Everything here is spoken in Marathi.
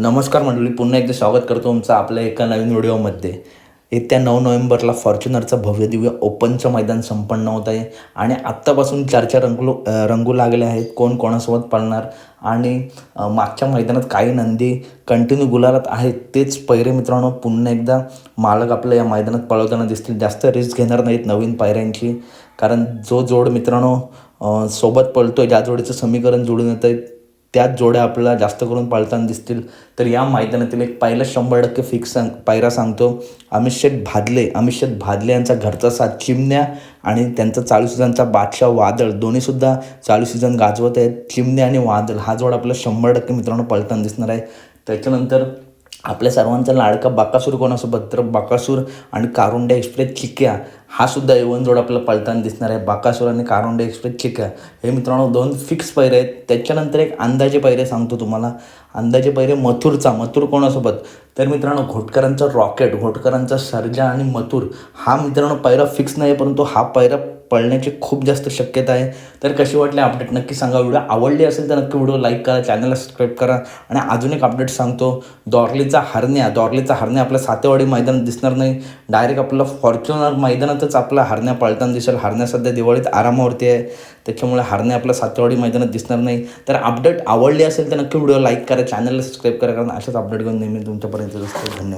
नमस्कार मंडळी पुन्हा एकदा स्वागत करतो तुमचं आपल्या एका नवीन व्हिडिओमध्ये. येत्या नऊ नोव्हेंबरला फॉर्च्युनरचं भव्य दिव्य ओपनचं मैदान संपन्न होत आहे आणि आत्तापासून चर्चा रंगलो रंगू लागले आहेत. कोण कोणासोबत पळणार आणि मागच्या मैदानात काही नंदी कंटिन्यू गुलालात आहेत तेच पैरे मित्रांनो पुन्हा एकदा मालक आपल्या या मैदानात पळवताना दिसतील. जास्त रिस्क घेणार नाहीत नवीन पायऱ्यांची कारण जो जोड मित्रांनो सोबत पळतो आहे ज्या जोडीचं समीकरण जुळून येत आहे त्याच जोड्या आपल्याला जास्त करून पाळताना दिसतील. तर या मैदानातील एक पहिला शंभर टक्के फिक्स सांग पायरा सांगतो. अमित शेठ भादले अमित शेठ भादले यांचा घरचा साथ चिमण्या आणि त्यांचा चालू सीझनचा बादशाह वादळ. दोन्हीसुद्धा चालू सीझन गाजवत आहेत. चिमण्या आणि वादळ हा जोड आपल्याला शंभर टक्के मित्रांनो पळताना दिसणार आहे. त्याच्यानंतर आपल्या सर्वांचा लाडका बाकासूर कोणासोबत तर बाकासूर आणि कारुंडे एक्सप्रेस चिक्या हा सुद्धा एवन जोड आपल्याला पळताना दिसणार आहे. बाकासूर आणि कारुंडे एक्सप्रेस चिक्या. हे मित्रांनो दोन फिक्स पैरे आहेत. त्याच्यानंतर एक अंदाजे पैरे सांगतो तुम्हाला. अंदाजे पैरे मथुरचा मथुर कोणासोबत तर मित्रांनो घोटकरांचा रॉकेट घोटकरांचा सर्जा आणि मथुर हा मित्रांनो पैरा फिक्स नाही आहे परंतु हा पैरा पळण्याची खूप जास्त शक्यता आहे. तर कशी वाटली अपडेट नक्की सांगा. व्हिडिओ आवडली असेल तर नक्की व्हिडिओ लाईक करा चॅनलला सबस्क्राईब करा. आणि अजून एक अपडेट सांगतो. दॉर्लीचा हरण्या दॉर्लीचा हरण्या आपल्या सातेवाडी मैदानात दिसणार नाही. डायरेक्ट आपलं फॉर्च्युनर मैदानातच आपला हरण्या पळताना दिसेल. हरण्या सध्या दिवाळीत आरामावरती आहे. त्याच्यामुळे हरण्या आपल्या सातेवाडी मैदानात दिसणार नाही. तर अपडेट आवडली असेल तर नक्की व्हिडिओ लाईक करा चॅनलला सबस्क्राईब करा. कारण अशाच अपडेट घेऊन नेहमी तुमच्यापर्यंत असतो धन्यवाद.